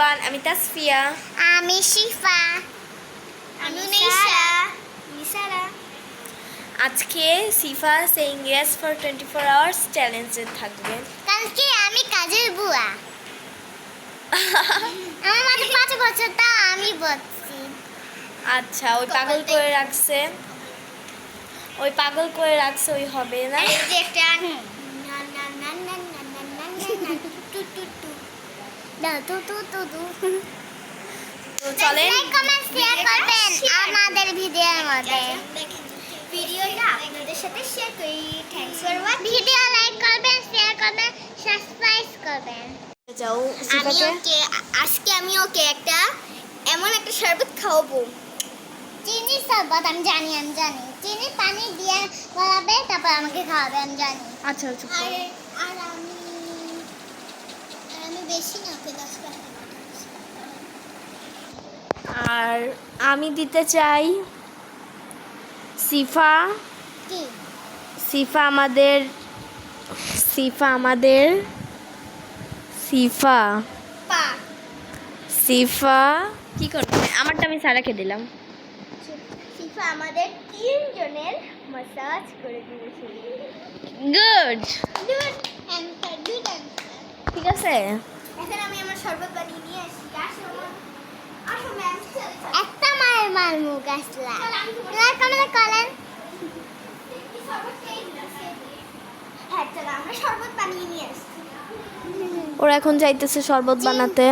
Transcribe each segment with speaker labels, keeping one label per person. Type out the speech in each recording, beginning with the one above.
Speaker 1: Everyone আমি তাসফিয়া
Speaker 2: আমি শিফা আমি নিশা নিশারা
Speaker 1: আজকে Sifa saying yes for twenty four hours চ্যালেঞ্জে থাকবে
Speaker 2: কালকে আমি কাজের বুয়া আমার মাঝে পাঁচ বছর তা আমি বলছি
Speaker 1: আচ্ছা ওই পাগল করে রাখছে ওই পাগল করে রাখছে ওই হবে না
Speaker 2: এই যে একটা না না না না না না না না টু টু টু দা টু টু টু টু
Speaker 1: তো চলেন।
Speaker 2: কমেন্ট শেয়ার করবেন আমাদের ভিডিওর মধ্যে। ভিডিওটা আপনাদের সাথে শেয়ার করি। Thanks for watching video like করবেন শেয়ার করবেন সাবস্ক্রাইব করবেন।
Speaker 1: যাও
Speaker 2: আমি ওকে আজকে আমি ওকে একটা এমন একটা শরবত খাওয়াবো। চিনি শরবত আমি জানি আমি জানি। চিনি পানি দিয়ে গলাবে তারপর আমাকে খাওয়াবে আমি জানি।
Speaker 1: আচ্ছা
Speaker 2: আমি আর আমি
Speaker 1: দিতে চাই সিফা। সিফা আমাদের সিফা আমাদের সিফা।
Speaker 2: পা।
Speaker 1: সিফা। কি করবে? আমারটা আমি সারাকে দিলাম।
Speaker 2: ফিফা আমাদের তিনজনের মাসাজ করে দিয়েছে।
Speaker 1: Good
Speaker 2: good answer good answer
Speaker 1: ঠিক আছে?
Speaker 2: এখন আমি আমার শরবত বানিয়ে নিয়ে আসি আসো মা। আসো ম্যাম একটা মায়ের মার মুখ আসলা। তোমার কামলে কলেন। হ্যাঁ
Speaker 1: ওরা এখন যাইতেছে শরবত বানাতে।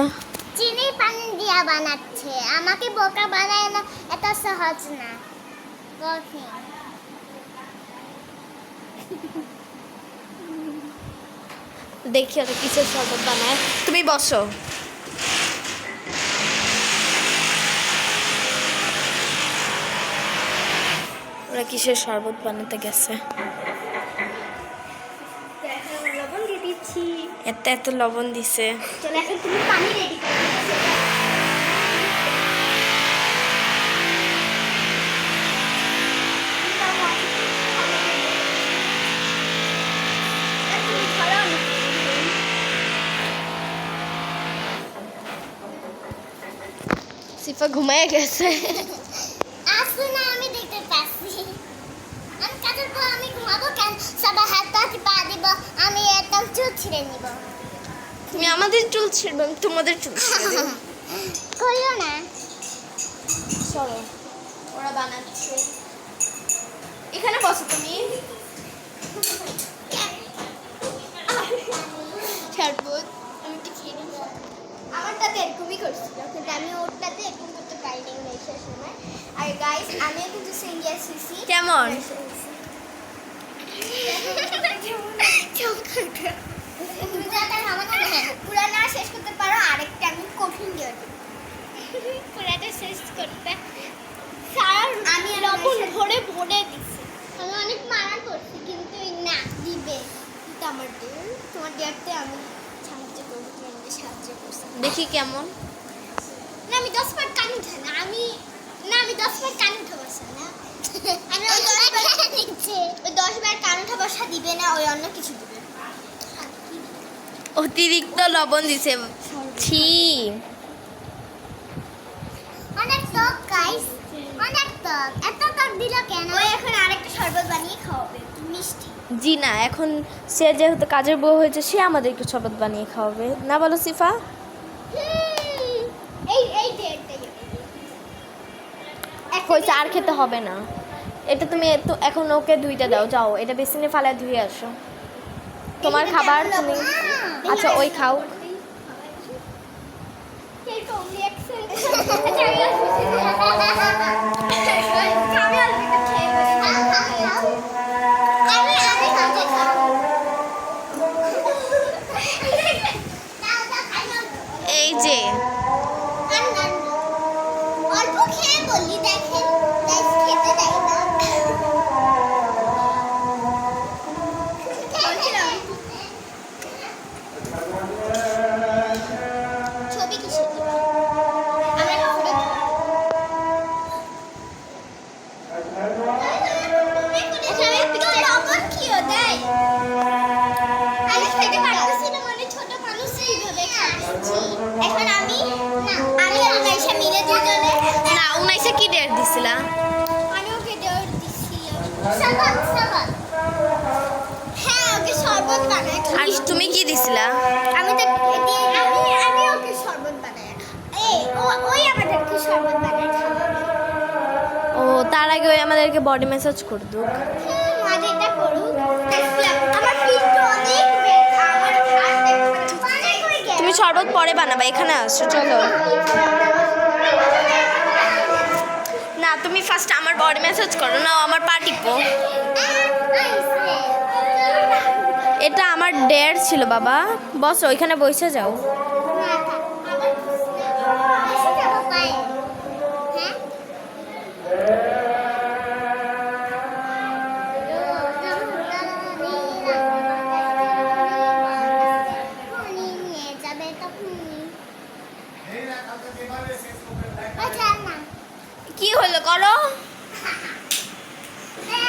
Speaker 2: চিনি পানি দিয়া বানাচ্ছে। আমাকে বোকা বানায় না এত সহজ না। কঠিন
Speaker 1: দেখি ওরা কিসের শরবত বানায়। তুমি বসো। ওরা কিসের শরবত বানাতে গেছে? এত এত লবণ দিছে।
Speaker 2: চলো এখন তুমি
Speaker 1: সিফা ঘুমায় গেছে।
Speaker 2: আসো না আমি দেখতে পাচ্ছি। আমি কাজের পর আমি ঘুমাবো কেন? সবাই হাত পা পা দিব? আমি একদম চুল ছিঁড়ে নিব।
Speaker 1: তুমি আমাদের চুল ছিড়বে আমি তোমাদের চুল ছিঁড়ে
Speaker 2: করিও না।
Speaker 1: চলো ওরা বানাচ্ছে। এখানে বসো তুমি
Speaker 2: আমি কি খেয়ে নিব আমারটাতে এরকমই করছিল কিন্তু আমি ওরটাতে এরকম করতে পারিনি মেশার সময়। আর গাইস আমিও কিন্তু সিঙ্গিয়া সিসি
Speaker 1: কেমন?
Speaker 2: তুমি যাতে আমাকে পুরা না শেষ করতে পারো আরেকটা আমি কঠিন দিয়ে পুরাটা শেষ করতে। আমি লবণ ভরে ভরে দিচ্ছি আমি অনেক করছি কিন্তু না দিবে। কিন্তু আমার তোমার দেওয়াতে আমি সাহায্য করব সাহায্য করছ।
Speaker 1: দেখি কেমন।
Speaker 2: আমি দশ পাট কান উঠে না আমি না আমি দশ পাট কান উঠে বসা না। আমি ওই দশ বার নিচ্ছে ওই দশ বার কান উঠে বসা দিবে না ওই অন্য কিছু দিবে।
Speaker 1: অতিরিক্ত লবণ দিছে। ছি।
Speaker 2: অনেক টক গাইস অনেক টক এত টক দিল কেন? ওই এখন আরেকটা শরবত বানিয়ে খাওয়াবে মিষ্টি।
Speaker 1: জি না এখন সে যেহেতু কাজের বউ হয়েছে সে আমাদের একটু শরবত বানিয়ে খাওয়াবে। না বলো সিফা
Speaker 2: হুম, এই এই ডেটটাই
Speaker 1: হয়েছে আর খেতে হবে না। এটা তুমি তো এখন ওকে ধুইতে দাও যাও। এটা বেসিনে ফালায় ধুয়ে আসো। তোমার খাবার তুমি আচ্ছা ওই খাও।
Speaker 2: এরকম reaction। খেয়ে বলি দেখেন।
Speaker 1: দিছিলা
Speaker 2: আমি ওকে দেওয়ার দিছিলাম সাবান সাবান। হ্যাঁ ওকে শরবত বানায়
Speaker 1: আর তুমি কি দিছিলা?
Speaker 2: আমি তো আমি আমি ওকে শরবত বানাই। এই ও ওই আমাদেরকে শরবত বানায়
Speaker 1: ও তার আগে ওই আমাদেরকে বডি ম্যাসাজ করে দুক
Speaker 2: করুক। আমার পিঠটা অনেক
Speaker 1: তুমি শরবত পরে বানাবা এখানে আসো চলো। না তুমি ফার্স্ট আমার বডি ম্যাসাজ করো না আমার পা টিপো। এটা আমার ডেয়ার ছিল বাবা। বস, ওইখানে বসে যাও। কি হলো করো?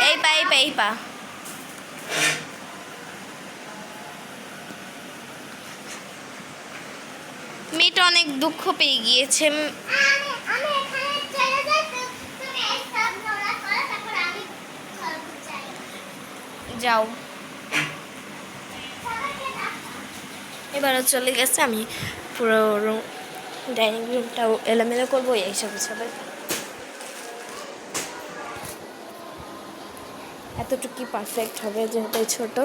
Speaker 1: এই পা এই পা এই পা। মেয়েটা অনেক দুঃখ পেয়ে গিয়েছে। যাও। এবারও চলে গেছে আমি পুরো ডাইনিং রুমটাও এলোমেলো করব এইসব হিসাবে এতটুকুই পারফেক্ট হবে যেহেতু ছোট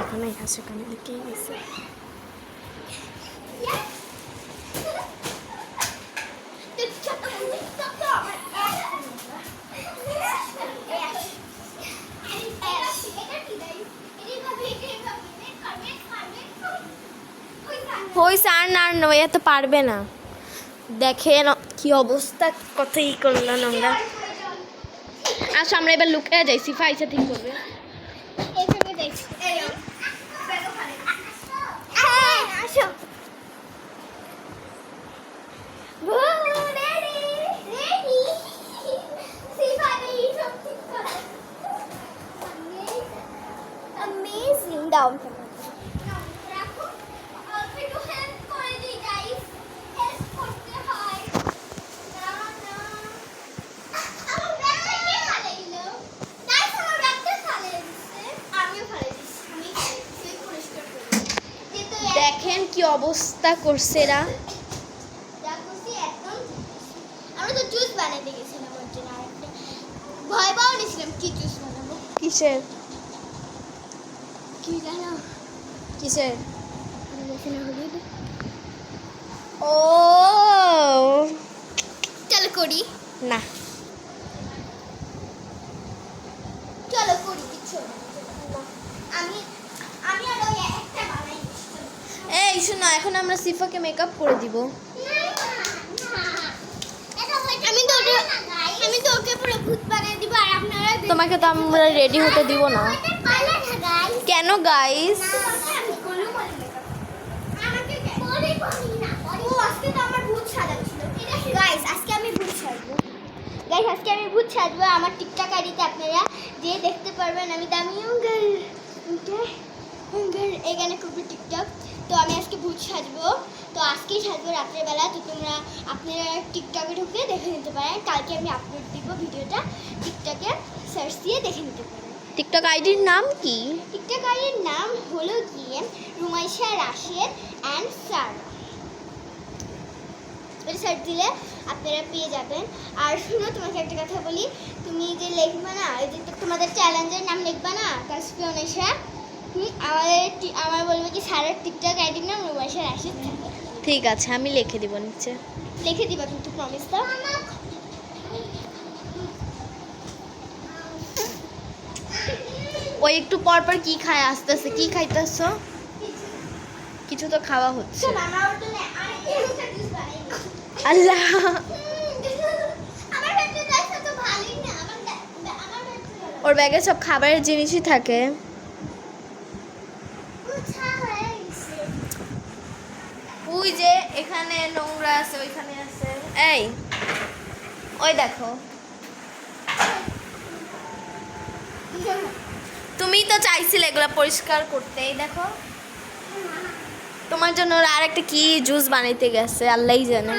Speaker 1: এখানে সেখানে লিখেই গেছে
Speaker 2: তুই ছোট বন্ধু, ছোট আমার এক নম্বর। এই আসি। এই আসি, এটা কি দেয়? এইভাবে, এইভাবে, এইভাবে, এইভাবে, ওইখানে।
Speaker 1: হয়েছে আর না এত পারবে না দেখেন কি অবস্থা কত ই করল নোংরা আসো, আমরা এবার লুকিয়ে যাই, সিফা ইসা ঠিক করবে।
Speaker 2: এইখানে দেখছি। এই, হ্যাঁ, আসো। ও, ready, ready. সিফানে এই সব ঠিক করে। Amazing. দাও রাখো। অল্প একটু help করে দিই, guys. Help করতে হয়। না, না। আমার ব্যাগটা কে ফালাইলো? Guys, আমার ব্যাগটা ফালিয়ে দিচ্ছে। আমিও ফালিয়ে দিচ্ছি। আমি সেই পরিষ্কার করি। যেহেতু এক-
Speaker 1: দেখেন কি অবস্থা করছে এরা
Speaker 2: যা করছি একদম আমরা তো জুস বানাতে গেছিলাম ওর জন্য আরেকটা ভয় পাও কি জুস বানাবো?
Speaker 1: কিসের?
Speaker 2: কি জানো?
Speaker 1: কিসের? ও।
Speaker 2: চলো করি।
Speaker 1: না।
Speaker 2: চলো করি কিছু না। আমি আমি আর ওই একটা বানাই
Speaker 1: এই শোনো এখন আমরা সিফাকে মেকআপ করে দিব।
Speaker 2: আমি তো ওকে আমি তো ওকে পুরো ভূত বানিয়ে দিব আর আপনারা
Speaker 1: তোমাকে তো আমরা রেডি হতে দিব না।
Speaker 2: না
Speaker 1: কেন গাইস
Speaker 2: গাইস আজকে আমি ভূত সাজবো। গাইস আজকে আমি ভূত সাজবো। আমার টিকটক আইডিতে আপনারা যে দেখতে পারবেন আমি দামিও এখানে খুবই টিকটক তো আমি আজকে ভূত সাজবো। তো আজকেই সাজবো রাত্রেবেলা। তো তোমরা আপনারা টিকটকে ঢুকে দেখে নিতে পারেন। কালকে আমি আপলোড দিব ভিডিওটা। টিকটকে সার্চ দিয়ে দেখে নিতে পারেন।
Speaker 1: টিকটক আইডির নাম কি?
Speaker 2: টিকটক আইডির নাম হলো গিয়ে রুমাইশা রাশেদ অ্যান্ড সারা। এটা সার্চ দিলে আপনারা পেয়ে যাবেন। আর শুনো তোমাকে একটা কথা বলি। তুমি যে লিখবা না ওই যে তোমাদের চ্যালেঞ্জের নাম লিখবা না হুম আমাদের আমার বলবে কি সারার টিকটক আইডির নাম রুমাইশা রাশেদ
Speaker 1: ঠিক আছে আমি লিখে দিব নিচে।
Speaker 2: লিখে দিবা কিন্তু প্রমিস দাও
Speaker 1: ওই একটু পর পর কি খায় আসতেছে কি খাইতেছ? কিছু তো খাওয়া হচ্ছে। আল্লাহ।
Speaker 2: আমার ব্যাগটা তো ভালোই না আমার আমার ব্যাগটা
Speaker 1: ওর ব্যাগে সব খাবারের জিনিসই থাকে
Speaker 2: গুছা হয়ে গেছে।
Speaker 1: ওই যে এখানে নোংরা আছে, ওইখানে আছে। এই, ওই দেখো। তুমি তো চাইছিলে এগুলো পরিষ্কার করতে, এই দেখো। তোমার জন্য আর একটা কি জুস বানাইতে গেছে, আল্লাহই জানে।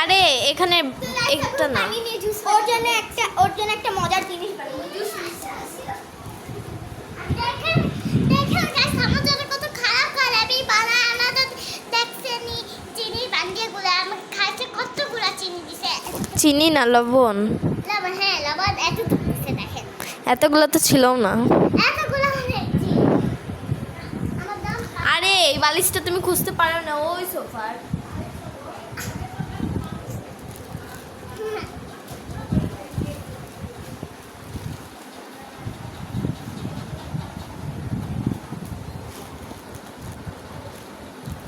Speaker 1: আরে, এখানে একটা না।
Speaker 3: ওর জন্য একটা ওর জন্য একটা মজার জিনিস বানাবো দেখেন দেখেন গাইস আমার জন্য কত খারাপ খারাপ এই বানায় আমাদের দেখছেনি চিনি বানিয়ে গুলো আমাকে খাইছে কতগুলো চিনি দিছে
Speaker 1: চিনি না লবণ?
Speaker 3: হ্যাঁ
Speaker 1: এতগুলো তো ছিল না। আরে এই বালিশটা তুমি খুঁজতে পারো না ওই সোফার।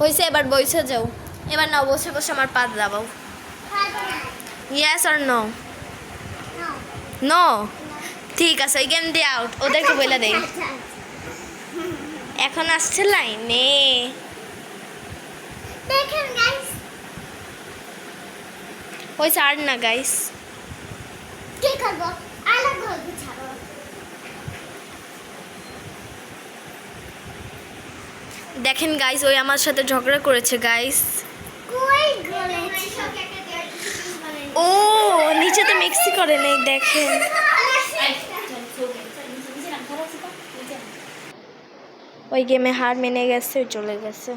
Speaker 1: হয়েছে এবার বসে যাও। এবার না বসে বসে আমার পাত দাবাও। ইয়েস আর নো। নো ঠিক আছে ওই গেম দিয়ে আউট ওদেরকে বলে দেই।
Speaker 3: আচ্ছা।
Speaker 1: এখন আসছে লাইনে। হয়েছে আর না গাইস
Speaker 3: কি করব? আলাদা ঘর গুছাবো।
Speaker 1: দেখেন গাইস ওই আমার সাথে ঝগড়া করেছে গাইস ও নিচে তো মিক্সি করে নেই দেখেন। ওই গেমে হার মেনে গেছে চলে গেছে।